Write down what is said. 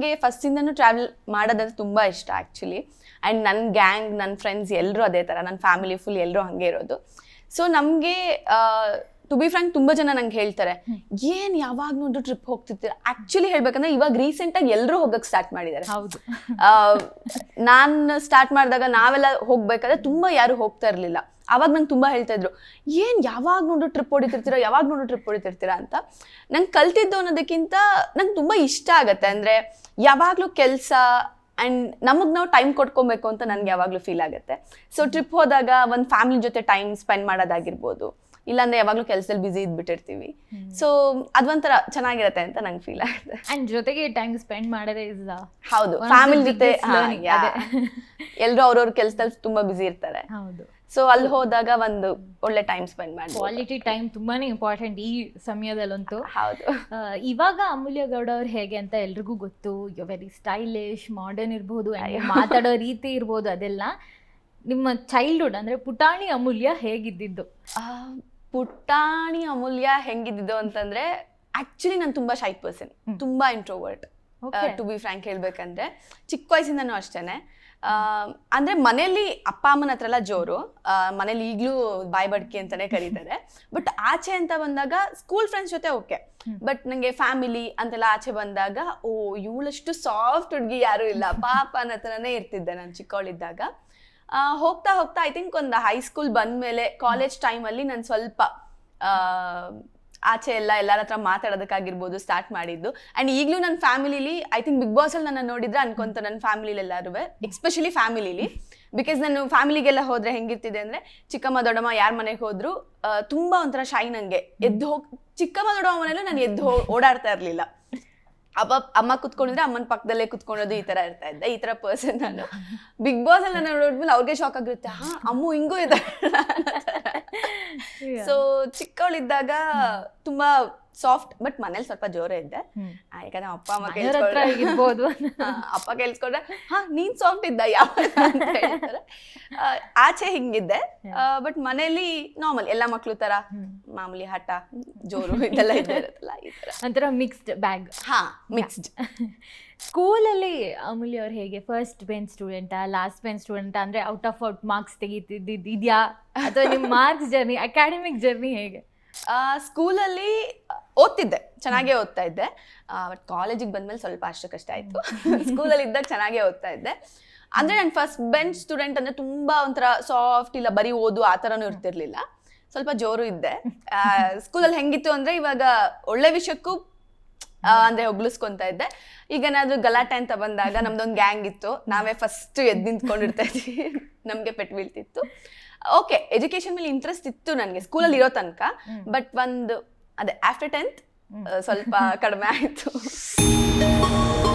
ನನಗೆ ಫಸ್ಟಿಂದನೂ ಟ್ರಾವೆಲ್ ಮಾಡೋದಂದ್ರೆ ತುಂಬ ಇಷ್ಟ ಆ್ಯಕ್ಚುಲಿ ಆ್ಯಂಡ್ ನನ್ನ ಗ್ಯಾಂಗ್ ನನ್ನ ಫ್ರೆಂಡ್ಸ್ ಎಲ್ಲರೂ ಅದೇ ಥರ ನನ್ನ ಫ್ಯಾಮಿಲಿ ಫುಲ್ ಎಲ್ಲರೂ ಹಾಗೆ ಇರೋದು. ಸೊ ನಮಗೆ ಟು ಬಿ ಫ್ರಾಂಕ್ ತುಂಬಾ ಜನ ನಂಗೆ ಹೇಳ್ತಾರೆ ಏನ್ ಯಾವಾಗ ನೋಡಿದ್ರು ಟ್ರಿಪ್ ಹೋಗ್ತಿರ್ತೀರ? ಆಕ್ಚುಲಿ ಹೇಳ್ಬೇಕಂದ್ರೆ ಇವಾಗ ರೀಸೆಂಟ್ ಆಗಿ ಎಲ್ಲರೂ ಹೋಗಕ್ಕೆ ಸ್ಟಾರ್ಟ್ ಮಾಡಿದ್ದಾರೆ. ಹೌದು. ನಾನು ಸ್ಟಾರ್ಟ್ ಮಾಡಿದಾಗ ನಾವೆಲ್ಲ ಹೋಗ್ಬೇಕಾದ್ರೆ ತುಂಬಾ ಯಾರು ಹೋಗ್ತಾ ಇರಲಿಲ್ಲ. ಅವಾಗ ನಂಗೆ ತುಂಬಾ ಹೇಳ್ತಾ ಇದ್ರು ಏನ್ ಯಾವಾಗ ನೋಡು ಟ್ರಿಪ್ ಹೊಡಿತಿರ್ತೀರ? ಯಾವಾಗ ನೋಡು ಟ್ರಿಪ್ ಹೊಡಿತಿರ್ತೀರಾ? ಅಂತ. ನಂಗೆ ಕಲ್ತಿದ್ದು ಅನ್ನೋದಕ್ಕಿಂತ ನಂಗೆ ತುಂಬಾ ಇಷ್ಟ ಆಗತ್ತೆ. ಅಂದ್ರೆ ಯಾವಾಗಲೂ ಕೆಲಸ ಅಂಡ್ ನಮಗೆ ನಾವು ಟೈಮ್ ಕೊಟ್ಕೊಬೇಕು ಅಂತ ನನಗೆ ಯಾವಾಗಲೂ ಫೀಲ್ ಆಗುತ್ತೆ. ಸೊ ಟ್ರಿಪ್ ಹೋದಾಗ ಒಂದು ಫ್ಯಾಮಿಲಿ ಜೊತೆ ಟೈಮ್ ಸ್ಪೆಂಡ್ ಮಾಡೋದಾಗಿರ್ಬೋದು. ಇಲ್ಲಾಂದ್ರೆ ಯಾವಾಗಲೂ ಕೆಲಸದಲ್ಲಿ ಬಿಸಿ ಇದ್ಬಿಟ್ಟಿರ್ತೀವಿ. ಸೊ ಅದೊಂಥರ ಚೆನ್ನಾಗಿರತ್ತೆ ಅಂತ ನಂಗೆ ಫೀಲ್ ಆಗುತ್ತೆ. ಅಂಡ್ ಜೊತೆಗೆ ಟೈಮ್ ಸ್ಪೆಂಡ್ ಮಾಡೋದೇ ಇಸ್ ಹೌದು. ಫ್ಯಾಮಿಲಿ ಜೊತೆ ಎಲ್ಲರೂ ಅವ್ರವ್ರ ಕೆಲಸದಲ್ಲಿ ತುಂಬಾ ಬಿಸಿ ಇರ್ತಾರೆ. ಹೌದು. ಸೊ ಅಲ್ಲಿ ಹೋದಾಗ ಒಂದು ಒಳ್ಳೆ ಟೈಮ್ ಸ್ಪೆಂಡ್ ಮಾಡಿ ಕ್ವಾಲಿಟಿ ಟೈಮ್ ತುಂಬಾನೇ ಇಂಪಾರ್ಟೆಂಟ್ ಈ ಸಮಯದಲ್ಲಂತೂ. ಹೌದು. ಇವಾಗ ಅಮೂಲ್ಯ ಗೌಡ ಅವ್ರು ಹೇಗೆ ಅಂತ ಎಲ್ರಿಗೂ ಗೊತ್ತು. ಯು ವೆರಿ ಸ್ಟೈಲಿಶ್ ಮಾಡರ್ನ್ ಇರ್ಬೋದು ಮಾತಾಡೋ ರೀತಿ ಇರ್ಬೋದು ಅದೆಲ್ಲ. ನಿಮ್ಮ ಚೈಲ್ಡ್ಹುಡ್ ಅಂದ್ರೆ ಪುಟಾಣಿ ಅಮೂಲ್ಯ ಹೇಗಿದ್ದಿದ್ದು? ಆ, ಪುಟಾಣಿ ಅಮೂಲ್ಯ ಹೆಂಗಿದ್ದಿದ್ದು ಅಂತಂದ್ರೆ ಆಕ್ಚುಲಿ ನಾನು ತುಂಬಾ ಶೈ ಪರ್ಸನ್ ತುಂಬಾ introvert Okay. To be frank ಹೇಳ್ಬೇಕಂದ್ರೆ ಚಿಕ್ಕ ವಯಸ್ಸಿಂದನೂ ಅಷ್ಟೇನೆ. ಆ, ಅಂದ್ರೆ ಮನೇಲಿ ಅಪ್ಪ ಅಮ್ಮನ ಹತ್ರ ಎಲ್ಲ ಜೋರು ಆ, ಮನೇಲಿ ಈಗಲೂ ಬಾಯ್ ಬಡ್ಕಿ ಅಂತಾನೆ ಕರೀತಾರೆ. ಬಟ್ ಆಚೆ ಅಂತ ಬಂದಾಗ ಸ್ಕೂಲ್ ಫ್ರೆಂಡ್ಸ್ ಜೊತೆ ಓಕೆ ಬಟ್ ನಂಗೆ ಫ್ಯಾಮಿಲಿ ಅಂತೆಲ್ಲ ಆಚೆ ಬಂದಾಗ ಓ ಇವಳಷ್ಟು ಸಾಫ್ಟ್ ಹುಡುಗಿ ಯಾರು ಇಲ್ಲ. ಪಾಪ ಅನ್ನೋ ಥರನೇ ಇರ್ತಿದ್ದೆ ನಾನು ಚಿಕ್ಕವಳಿದ್ದಾಗ ಹೋಗ್ತಾ ಹೋಗ್ತಾ ಐ ಥಿಂಕ್ ಒಂದು ಹೈಸ್ಕೂಲ್ ಬಂದ್ಮೇಲೆ ಕಾಲೇಜ್ ಟೈಮಲ್ಲಿ ನಾನು ಸ್ವಲ್ಪ ಆಚೆ ಎಲ್ಲ ಎಲ್ಲರ ಹತ್ರ ಮಾತಾಡೋದಕ್ಕಾಗಿರ್ಬೋದು ಸ್ಟಾರ್ಟ್ ಮಾಡಿದ್ದು. ಆ್ಯಂಡ್ ಈಗಲೂ ನನ್ನ ಫ್ಯಾಮಿಲಿಲಿ ಐ ಥಿಂಕ್ ಬಿಗ್ ಬಾಸಲ್ಲಿ ನನ್ನ ನೋಡಿದ್ರೆ ಅನ್ಕೊಂತ ನನ್ನ ಫ್ಯಾಮಿಲಿಲಿ ಎಲ್ಲರೂ ಎಕ್ಸ್ಪೆಷಲಿ ಫ್ಯಾಮಿಲಿಲಿ ಬಿಕಾಸ್ ನಾನು ಫ್ಯಾಮಿಲಿಗೆಲ್ಲ ಹೋದ್ರೆ ಹೆಂಗಿರ್ತಿದೆ ಅಂದರೆ, ಚಿಕ್ಕಮ್ಮ, ದೊಡ್ಡಮ್ಮ ಯಾರ ಮನೆಗೆ ಹೋದ್ರು ತುಂಬ ಒಂಥರ ಶೈನ್ ನನಗೆ ಎದ್ದು ಹೋಗಿ, ಚಿಕ್ಕಮ್ಮ, ದೊಡ್ಡಮ್ಮ ಮನೇಲೂ ನಾನು ಎದ್ದು ಓಡಾಡ್ತಾ ಇರಲಿಲ್ಲ. ಅಪ್ಪ ಅಮ್ಮ ಕುತ್ಕೊಂಡಿದ್ರೆ ಅಮ್ಮನ ಪಕ್ಕದಲ್ಲೇ ಕುತ್ಕೊಳ್ಳೋದು ಈ ತರ ಇರ್ತಾ ಇದ್ದೆ. ಈ ತರ ಪರ್ಸನ್ ನಾನು. ಬಿಗ್ ಬಾಸ್ ಅಲ್ಲಿ ನಾನು ನೋಡಿದ್ಮೇಲೆ ಅವ್ರಿಗೆ ಶಾಕ್ ಆಗಿರುತ್ತೆ. ಹಾ ಅಮ್ಮು ಹಿಂಗೂ ಇದ್ದಾರೆ ಸೊ ಚಿಕ್ಕವಳಿದ್ದಾಗ ತುಂಬಾ ಸಾಫ್ಟ್ ಬಟ್ ಮನೇಲಿ ಸ್ವಲ್ಪ ಜೋರೇ ಇದ್ದೆ. ಯಾಕಂದ್ರೆ ಅಪ್ಪ ಅಮ್ಮ ಕೇಳಿಸ್ಕೊಂಡ್ರೆ ಇರ್ಬೋದು ಅಪ್ಪ ಕೇಳಿಸ್ಕೊಂಡ್ರೆ ಹಾ ನೀನ್ ಸಾಫ್ಟ್ ಇದ್ದ ಯಾವ ಅಂತ ಹೇಳ್ತಾರೆ. ಆ, ಆಚೆ ಹಿಂಗಿದ್ದೆ. ಬಟ್ ಮನೇಲಿ ನಾರ್ಮಲ್ ಎಲ್ಲ ಮಕ್ಳು ತರ ಮಾಮೂಲಿ ಹಠ ಜೋರು ಇದೆಲ್ಲ ಇದ್ದೇ ಇರುತ್ತಲ್ಲ ಈ ತರ. ಒಂಥರ ಮಿಕ್ಸ್ಡ್ ಬ್ಯಾಗ್ ಹಾ ಮಿಕ್ಸ್ಡ್ ಸ್ಕೂಲಲ್ಲಿ ಅಮೂಲಿ ಅವ್ರು ಹೇಗೆ ಫಸ್ಟ್ ಬೆಂಚ್ ಸ್ಟೂಡೆಂಟಾ ಲಾಸ್ಟ್ ಬೆಂಚ್ ಸ್ಟೂಡೆಂಟಾ ಅಂದ್ರೆ ಔಟ್ ಆಫ್ ಔಟ್ ಮಾರ್ಕ್ಸ್ ತೆಗಿತಿದ್ದಿದ್ಯಾ ಅಥವಾ ನಿಮ್ಮ ಮಾರ್ಕ್ಸ್ ಜರ್ನಿ ಅಕಾಡೆಮಿಕ್ ಜರ್ನಿ ಹೇಗೆ? ಸ್ಕೂಲಲ್ಲಿ ಓದ್ತಿದ್ದೆ ಚೆನ್ನಾಗೇ ಓದ್ತಾ ಇದ್ದೆ. ಬಟ್ ಕಾಲೇಜಿಗೆ ಬಂದ್ಮೇಲೆ ಸ್ವಲ್ಪ ಅಷ್ಟಕ್ಕಷ್ಟೇ ಆಯಿತು. ಸ್ಕೂಲಲ್ಲಿ ಇದ್ದಾಗ ಚೆನ್ನಾಗೇ ಓದ್ತಾ ಇದ್ದೆ. ಅಂದರೆ ನಾನು ಫಸ್ಟ್ ಬೆಂಚ್ ಸ್ಟೂಡೆಂಟ್ ಅಂದರೆ ತುಂಬ ಒಂಥರ ಸಾಫ್ಟ್ ಇಲ್ಲ ಬರೀ ಓದು ಆ ಥರನೂ ಇರ್ತಿರ್ಲಿಲ್ಲ. ಸ್ವಲ್ಪ ಜೋರು ಇದ್ದೆ. ಸ್ಕೂಲಲ್ಲಿ ಹೆಂಗಿತ್ತು ಅಂದರೆ ಇವಾಗ ಒಳ್ಳೆ ವಿಷಯಕ್ಕೂ ಅಂದ್ರೆ ಹೊಗ್ಲಿಸ್ಕೊಂತ ಇದ್ದೆ. ಈಗ ಏನಾದ್ರು ಗಲಾಟೆ ಅಂತ ಬಂದಾಗ ನಮ್ದೊಂದು ಗ್ಯಾಂಗ್ ಇತ್ತು. ನಾವೇ ಫಸ್ಟ್ ಎದ್ದು ನಿಂತ್ಕೊಂಡಿರ್ತಾ ಇದ್ವಿ. ನಮಗೆ ಪೆಟ್ಟು ಬೀಳ್ತಿತ್ತು. ಓಕೆ ಎಜುಕೇಶನ್ ಮೇಲೆ ಇಂಟ್ರೆಸ್ಟ್ ಇತ್ತು ನನಗೆ. ಸ್ಕೂಲಲ್ಲಿ ಇರೋ ತನಕ. ಬಟ್ ಒಂದು ಅದೇ ಆಫ್ಟರ್ ಟೆಂತ್ ಸ್ವಲ್ಪ ಕಡಿಮೆ ಆಯಿತು.